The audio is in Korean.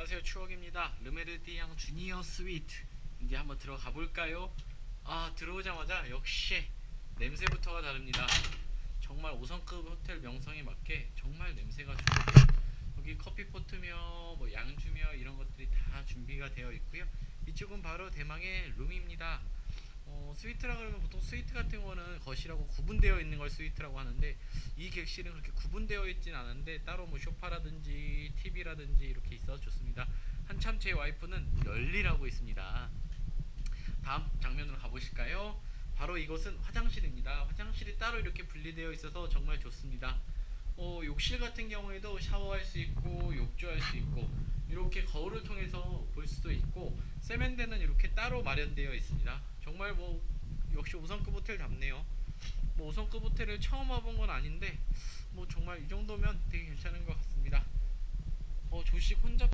안녕하세요. 추억입니다. 르메르디앙 주니어 스위트 이제 한번 들어가 볼까요? 아 들어오자마자 역시 냄새부터가 다릅니다. 정말 5성급 호텔 명성에 맞게 정말 냄새가 좋고 여기 커피포트며 뭐 양주며 이런 것들이 다 준비가 되어 있고요. 이쪽은 바로 대망의 룸입니다. 어, 스위트라 그러면 보통 스위트 같은 거는 거실하고 구분되어 있는 걸 스위트라고 하는데 이 객실은 그렇게 구분되어 있진 않은데 따로 뭐 소파라든지 TV라든지 이렇게 있어 좋습니다. 한참 제 와이프는 열일하고 있습니다. 다음 장면으로 가보실까요? 바로 이곳은 화장실입니다. 화장실이 따로 이렇게 분리되어 있어서 정말 좋습니다. 어, 욕실 같은 경우에도 샤워할 수 있고 욕조할 수 있고 이렇게 거울을 통해서 볼 수도 있고 세면대는 이렇게 따로 마련되어 있습니다. 정말 뭐 역시 5성급 호텔 답네요. 뭐 5성급 호텔을 처음 와본 건 아닌데 뭐 정말 이 정도면 조식 혼자